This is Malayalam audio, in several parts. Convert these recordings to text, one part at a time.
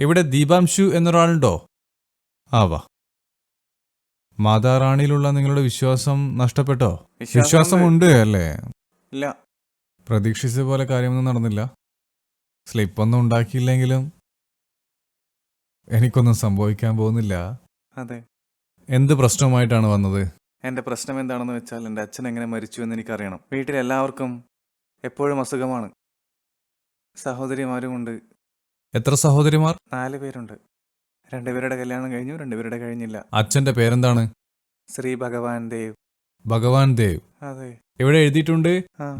ഇവിടെ ദീപാംശു എന്നൊരാളുണ്ടോ? ആവാ മാതാറാണിയിലുള്ള നിങ്ങളുടെ വിശ്വാസം നഷ്ടപ്പെട്ടോ? വിശ്വാസം വിശ്വാസമുണ്ട് അല്ലേ? ഇല്ല. പ്രതീക്ഷിച്ച പോലെ കാര്യമൊന്നും നടന്നില്ല. സ്ലിപ്പൊന്നും ഉണ്ടാക്കിയില്ലെങ്കിലും എനിക്കൊന്നും സംഭവിക്കാൻ പോകുന്നില്ല. അതെ. എന്ത് പ്രശ്നവുമായിട്ടാണ് വന്നത്? എന്റെ പ്രശ്നം എന്താണെന്ന് വെച്ചാൽ എന്റെ അച്ഛൻ എങ്ങനെ മരിച്ചു എന്ന് എനിക്കറിയണം. വീട്ടിലെല്ലാവർക്കും എപ്പോഴും അസുഖമാണ്. സഹോദരിമാരുമുണ്ട്. എത്ര സഹോദരിമാർ? നാല് പേരുണ്ട്. രണ്ടുപേരുടെ കല്യാണം കഴിഞ്ഞു രണ്ടുപേരുടെ കഴിഞ്ഞില്ല. അച്ഛന്റെ പേരെന്താണ്? ശ്രീ ഭഗവാൻ ദേവ്. ഭഗവാൻ ദേവ്. അതെ. ഇവിടെ എഴുതിയിട്ടുണ്ട്? ആ.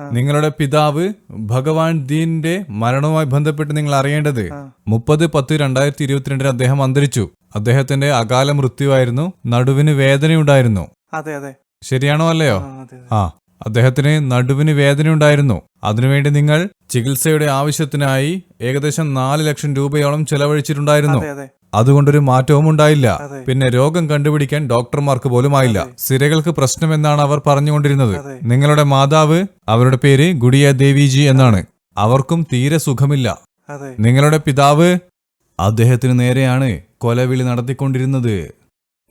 ആ. നിങ്ങളുടെ പിതാവ് ഭഗവാൻ ദീന്റെ മരണവുമായി ബന്ധപ്പെട്ട് നിങ്ങൾ അറിയേണ്ടത് ആ. മുപ്പത് പത്ത് രണ്ടായിരത്തി ഇരുപത്തിരണ്ടിന് അദ്ദേഹം അന്തരിച്ചു. അദ്ദേഹത്തിന്റെ അകാല മൃത്യുവായിരുന്നു നടുവിന് വേദനയുണ്ടായിരുന്നു. അതെ അതെ. ശരിയാണോ അല്ലയോ? ആ, അതെ അതെ. ആ. അദ്ദേഹത്തിന് നടുവിന് വേദനയുണ്ടായിരുന്നു അതിനുവേണ്ടി നിങ്ങൾ ചികിത്സയുടെ ആവശ്യത്തിനായി ഏകദേശം നാല് ലക്ഷം രൂപയോളം ചെലവഴിച്ചിട്ടുണ്ടായിരുന്നു. അതെ അതെ. അതുകൊണ്ടൊരു മാറ്റവും ഉണ്ടായില്ല. പിന്നെ രോഗം കണ്ടുപിടിക്കാൻ ഡോക്ടർമാർക്ക് പോലും ആയില്ല സിരകൾക്ക് പ്രശ്നമെന്നാണ് അവർ പറഞ്ഞുകൊണ്ടിരുന്നത്. നിങ്ങളുടെ മാതാവ് അവരുടെ പേര് ഗുഡിയ ദേവിജി എന്നാണ്. അവർക്കും തീരെ സുഖമില്ല. നിങ്ങളുടെ പിതാവ് അദ്ദേഹത്തിന് നേരെയാണ് കൊലവിളി നടത്തിക്കൊണ്ടിരുന്നത്.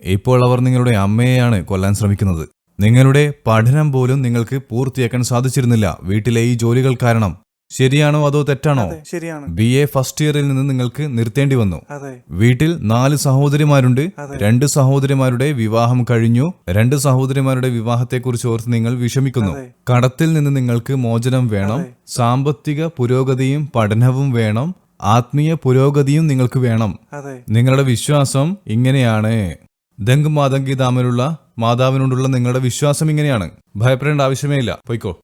ഇപ്പോൾ അവർ നിങ്ങളുടെ അമ്മയെയാണ് കൊല്ലാൻ ശ്രമിക്കുന്നത്. നിങ്ങളുടെ പഠനം പോലും നിങ്ങൾക്ക് പൂർത്തിയാക്കാൻ സാധിച്ചിരുന്നില്ല. വീട്ടിലെ ഈ ജോലികൾ കാരണം. ശരിയാണോ അതോ തെറ്റാണോ? ശരിയാണ്. ബി എ ഫസ്റ്റ് ഇയറിൽ നിന്ന് നിങ്ങൾക്ക് നിർത്തേണ്ടി വന്നു. വീട്ടിൽ നാല് സഹോദരിമാരുണ്ട്. രണ്ട് സഹോദരിമാരുടെ വിവാഹം കഴിഞ്ഞു. രണ്ട് സഹോദരിമാരുടെ വിവാഹത്തെക്കുറിച്ച് ഓർത്ത് നിങ്ങൾ വിഷമിക്കുന്നു. കടത്തിൽ നിന്ന് നിങ്ങൾക്ക് മോചനം വേണം. സാമ്പത്തിക പുരോഗതിയും പഠനവും വേണം. ആത്മീയ പുരോഗതിയും നിങ്ങൾക്ക് വേണം. നിങ്ങളുടെ വിശ്വാസം ഇങ്ങനെയാണ്. ദങ്ക് മാതങ്കി തമ്മിലുള്ള മാതാവിനോടുള്ള നിങ്ങളുടെ വിശ്വാസം ഇങ്ങനെയാണ്. ഭയപ്പെടേണ്ട ആവശ്യമേ ഇല്ല. പൊയ്ക്കോ.